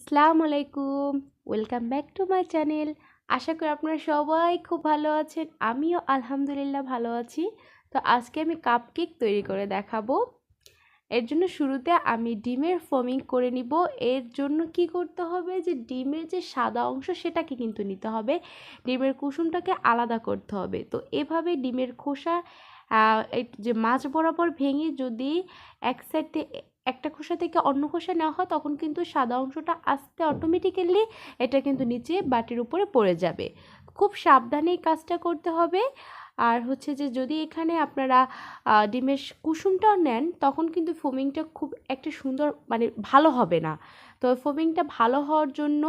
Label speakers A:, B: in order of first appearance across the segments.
A: আসসালামু আলাইকুম welcome back to my channel আশা করি আপনারা সবাই খুব ভালো আছেন। আমিও আলহামদুলিল্লাহ ভালো আছি। তো আজকে আমি কাপকেক তৈরি করে দেখাবো। এর জন্য শুরুতে আমি ডিমের ফোমিং করে নিব। এর জন্য কি করতে হবে? যে ডিমের যে সাদা অংশ, সেটাকে কিন্তু নিতে হবে। ডিমের কুসুমটাকে আলাদা করতে হবে। তো এভাবে ডিমের খোসা যে মাছ বরাবর ভেঙে যদি এক সাইড একটা খোসা থেকে অন্য খোসা নেওয়া হয়, তখন কিন্তু সাদা অংশটা আস্তে অটোমেটিক্যালি এটা কিন্তু নিচে বাটির উপরে পড়ে যাবে। খুব সাবধানে কাজটা করতে হবে। আর হচ্ছে যে যদি এখানে আপনারা ডিমের কুসুমটাও নেন, তখন কিন্তু ফোমিংটা খুব একটা সুন্দর মানে ভালো হবে না। তো ফোমিংটা ভালো হওয়ার জন্য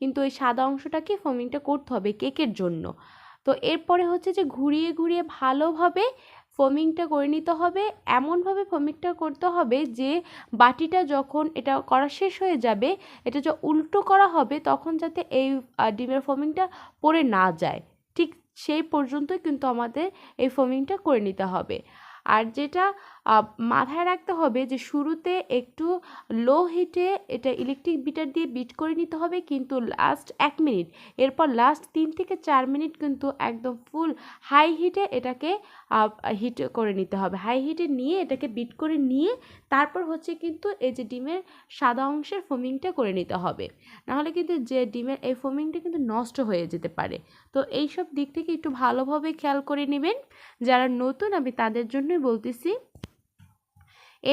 A: কিন্তু ওই সাদা অংশটাকে ফোমিংটা করতে হবে কেকের জন্য। তো এরপরে হচ্ছে যে ঘুরিয়ে ঘুরিয়ে ভালোভাবে ফোমিংটা করে নিতে হবে। এমনভাবে ফোমিংটা করতে হবে যে বাটিটা যখন এটা করা শেষ হয়ে যাবে, এটা যা উল্টো করা হবে তখন যাতে এই ডিমের ফোমিংটা পড়ে না যায়। ঠিক সেই পর্যন্তই কিন্তু আমাদের এই ফোমিংটা করে নিতে হবে। আর যেটা মাথায় রাখতে হবে যে শুরুতে একটু লো হিটে এটা ইলেকট্রিক বিটার দিয়ে বিট করে নিতে হবে, কিন্তু লাস্ট এক মিনিট এরপর লাস্ট তিন থেকে চার মিনিট কিন্তু একদম ফুল হাই হিটে এটাকে হিট করে নিতে হবে। হাই হিটে নিয়ে এটাকে বিট করে নিয়ে তারপর হচ্ছে কিন্তু এই যে ডিমের সাদা অংশের ফোমিংটা করে নিতে হবে। নাহলে কিন্তু যে ডিমের এই ফোমিংটা কিন্তু নষ্ট হয়ে যেতে পারে। তো এই সব দিক থেকে একটু ভালোভাবে খেয়াল করে নেবেন। যারা নতুন আমি তাদের জন্যই বলতেছি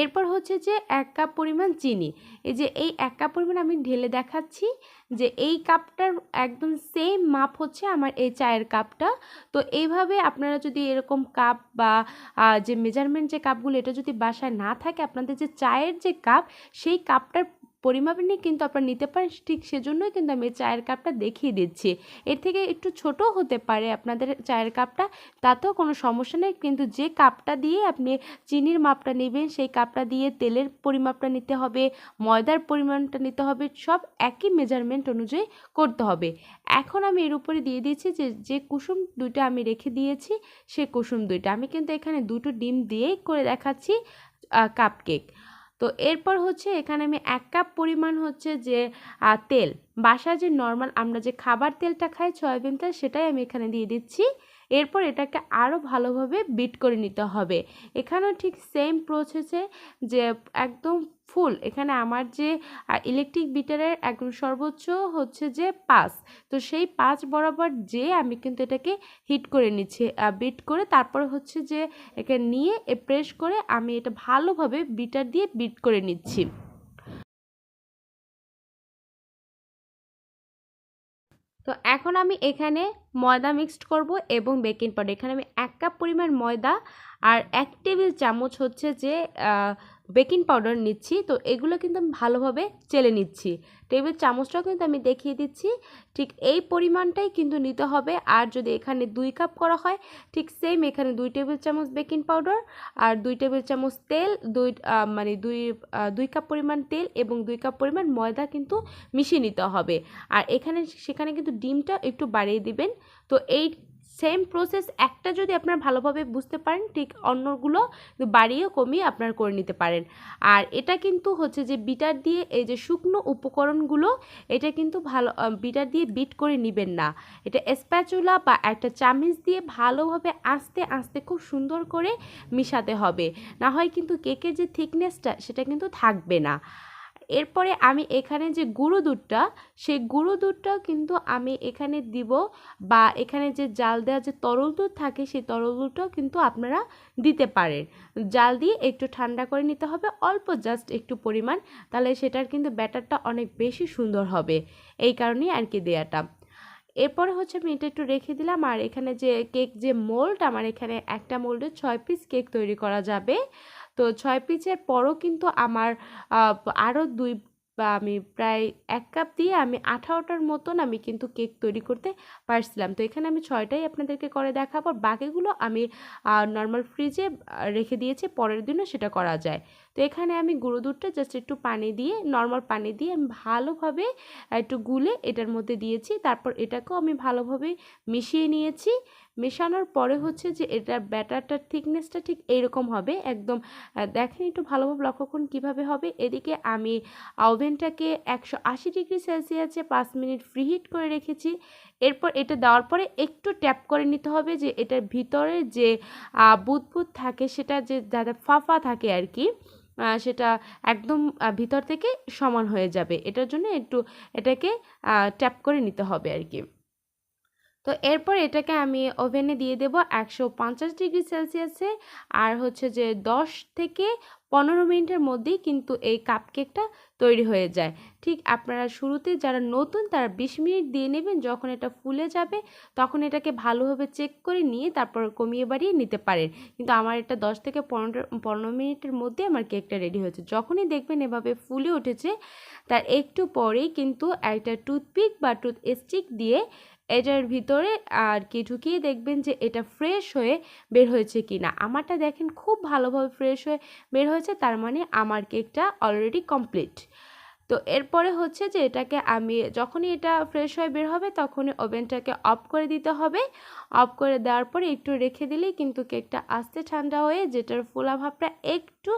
A: এরপর হচ্ছে যে এক কাপ পরিমাণ চিনি। এই যে এই এক কাপ পরিমাণ আমি ঢেলে দেখাচ্ছি যে এই কাপটার একদম সেম মাপ হচ্ছে আমার এই চায়ের কাপটা। তো এইভাবে আপনারা যদি এরকম কাপ বা যে মেজারমেন্ট যে কাপগুলো, এটা যদি বাসায় না থাকে, আপনাদের যে চায়ের যে কাপ, সেই কাপটার পরিমাপ নিয়ে কিন্তু আপনারা নিতে পারেন, ঠিক সেজন্যই কিন্তু আমি চায়ের কাপটা দেখিয়ে দিচ্ছি। এর থেকে একটু ছোটও হতে পারে আপনাদের চায়ের কাপটা, তাতেও কোনো সমস্যা নেই। কিন্তু যে কাপটা দিয়ে আপনি চিনির মাপটা নেবেন, সেই কাপটা দিয়ে তেলের পরিমাপটা নিতে হবে, ময়দার পরিমাণটা নিতে হবে, সব একই মেজারমেন্ট অনুযায়ী করতে হবে। এখন আমি এর উপরে দিয়ে দিয়েছি যে যে কুসুম দুইটা আমি রেখে দিয়েছি, সে কুসুম দুইটা। আমি কিন্তু এখানে দুটো ডিম দিয়েই করে দেখাচ্ছি কাপ কেক তো এরপর হচ্ছে এখানে আমি এক কাপ পরিমাণ হচ্ছে যে তেল। বাসায় যে নর্মাল আমরা যে খাবার তেলটা খাই, সয়াবিন তেল, সেটাই আমি এখানে দিয়ে দিচ্ছি। এরপর এটাকে আরও ভালোভাবে বিট করে নিতে হবে। এখানেও ঠিক সেম প্রসেসে যে, একদম ফুল। এখানে আমার যে ইলেকট্রিক বিটারের একদম সর্বোচ্চ হচ্ছে যে পাঁচ। তো সেই পাঁচ বরাবর যে আমি কিন্তু এটাকে হিট করে নিচ্ছি বিট করে। তারপর হচ্ছে যে একে নিয়ে, এ প্রেস করে আমি এটা ভালোভাবে বিটার দিয়ে বিট করে নিচ্ছি। তো এখন আমি এখানে ময়দা মিক্সড করব এবং বেকিং পাউডার এখানে আমি এক কাপ পরিমাণ ময়দা আর এক টেবিল চামচ হচ্ছে যে বেকিং পাউডার নিচ্ছি, তো এগুলো কিন্তু আমি ভালোভাবে চেলে নিচ্ছি। টেবিল চামচটাও কিন্তু আমি দেখিয়ে দিচ্ছি, ঠিক এই পরিমাণটাই কিন্তু নিতে হবে। আর যদি এখানে দুই কাপ করা হয়, ঠিক সেম এখানে দুই টেবিল চামচ বেকিং পাউডার আর দুই টেবিল চামচ তেল, দুই মানে দুই দুই কাপ পরিমাণ তেল এবং দুই কাপ পরিমাণ ময়দা কিন্তু মিশিয়ে নিতে হবে। আর এখানে, সেখানে কিন্তু ডিমটা একটু বাড়িয়ে দিবেন। তো এই সেম প্রসেস একটা যদি আপনার ভালোভাবে বুঝতে পারেন, ঠিক অন্যগুলো বাড়িয়ে কমিয়ে আপনার করে নিতে পারেন। আর এটা কিন্তু হচ্ছে যে বিটার দিয়ে এই যে শুকনো উপকরণগুলো, এটা কিন্তু ভালো বিটার দিয়ে বিট করে নেবেন না। এটা স্প্যাচুলা বা একটা চামিচ দিয়ে ভালোভাবে আস্তে আস্তে খুব সুন্দর করে মিশাতে হবে। না হয় কিন্তু কেকের যে থিকনেসটা সেটা কিন্তু থাকবে না। এরপরে আমি এখানে যে গুঁড়ো দুধটা, সেই গুঁড়ো দুধটাও কিন্তু আমি এখানে দিব বা এখানে যে জাল দেওয়া যে তরল দুধ থাকে, সেই তরল দুধটাও কিন্তু আপনারা দিতে পারেন। জাল দিয়ে একটু ঠান্ডা করে নিতে হবে, অল্প জাস্ট একটু পরিমাণ, তাহলে সেটার কিন্তু ব্যাটারটা অনেক বেশি সুন্দর হবে। এই কারণেই আর কি দেয়াটা। এরপরে হচ্ছে আমি এটা একটু রেখে দিলাম, আর এখানে যে কেক যে মোল্ড, আমার এখানে একটা মোল্ডে ছয় পিস কেক তৈরি করা যাবে। তো ছয় পিসের পরও কিন্তু আমার আরও দুই, বা আমি প্রায় এক কাপ দিয়ে আমি আঠারোটার মতন আমি কিন্তু কেক তৈরি করতে পারছিলাম। তো এখানে আমি ছয়টাই আপনাদেরকে করে দেখাবো। বাকিগুলো আমি নর্মাল ফ্রিজে রেখে দিয়েছি, পরের দিনও সেটা করা যায়। তো এখানে আমি গুঁড়ো দুধটা জাস্ট একটু পানি দিয়ে নর্মাল পানি দিয়ে আমি ভালোভাবে একটু গুলে এটার মধ্যে দিয়েছি। তারপর এটাকেও আমি ভালোভাবে মিশিয়ে নিয়েছি। মেশানোর পরে হচ্ছে যে এটার ব্যাটারটার থিকনেসটা ঠিক এইরকম হবে। একদম দেখেন একটু ভালোভাবে লক্ষ্য করুন কীভাবে হবে। এদিকে আমি ওভেনটাকে একশো আশি ডিগ্রি সেলসিয়াসে পাঁচ মিনিট ফ্রি হিট করে রেখেছি। এরপর এটা দেওয়ার পরে একটু ট্যাপ করে নিতে হবে যে এটার ভিতরে যে বুদবুদ থাকে সেটা যে যাদের ফাফা থাকে আর কি সেটা একদম ভিতর থেকে সমান হয়ে যাবে। এটার জন্য একটু এটাকে ট্যাপ করে নিতে হবে আর কি তো এরপর এটাকে আমি ওভেনে দিয়ে দেবো একশো পঞ্চাশ ডিগ্রি সেলসিয়াসে। আর হচ্ছে যে দশ থেকে পনেরো মিনিটের মধ্যেই কিন্তু এই কাপকেকটা তৈরি হয়ে যায়। ঠিক আপনারা শুরুতে যারা নতুন তারা বিশ মিনিট দিয়ে নেবেন, যখন এটা ফুলে যাবে তখন এটাকে ভালোভাবে চেক করে নিয়ে তারপর কমিয়ে বাড়িয়ে নিতে পারেন। কিন্তু আমার এটা দশ থেকে পনেরো পনেরো মিনিটের মধ্যে আমার কেকটা রেডি হয়েছে। যখনই দেখবেন এভাবে ফুলে উঠেছে, তার একটু পরেই কিন্তু একটা টুথপিক বা টুথ স্টিক দিয়ে এটার ভিতরে আর কি ঢুকিয়ে দেখবেন যে এটা ফ্রেশ হয়ে বের হয়েছে কি না আমারটা দেখেন খুব ভালোভাবে ফ্রেশ হয়ে বের হয়েছে, তার মানে আমার কেকটা অলরেডি কমপ্লিট তো এরপরে হচ্ছে যে এটাকে আমি, যখনই এটা ফ্রেশ হয়ে বের হবে তখনই ওভেনটাকে অফ করে দিতে হবে। অফ করে দেওয়ার পরে একটু রেখে দিলেই কিন্তু কেকটা আস্তে ঠান্ডা হয়ে যেটার ফোলা ভাবটা একটু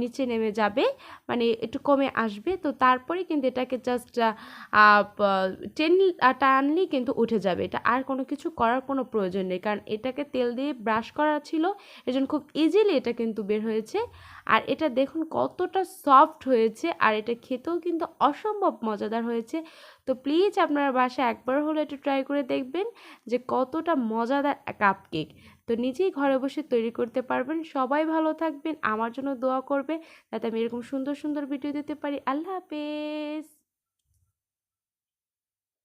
A: নিচে নেমে যাবে মানে একটু কমে আসবে। তো তারপরে কিন্তু এটাকে জাস্ট টেন টানলেই কিন্তু উঠে যাবে। এটা আর কোনো কিছু করার কোনো প্রয়োজন নেই। কারণ এটাকে তেল দিয়ে ব্রাশ করা ছিল, এজন্য খুব ইজিলি এটা কিন্তু বের হয়েছে। আর এটা দেখুন কতটা সফট হয়েছে, আর এটা খেতেও কিন্তু অসম্ভব মজাদার হয়েছে। তো প্লিজ আপনারা বাসায় একবার হলে একটু ট্রাই করে দেখবেন যে কতটা মজাদার কাপ কেক তো নিজেই ঘরে বসে তৈরি করতে পারবেন। সবাই ভালো থাকবেন, আমার জন্য দোয়া করবে যাতে আমি এরকম সুন্দর সুন্দর ভিডিও দিতে পারি। আল্লাহ হাফেজ।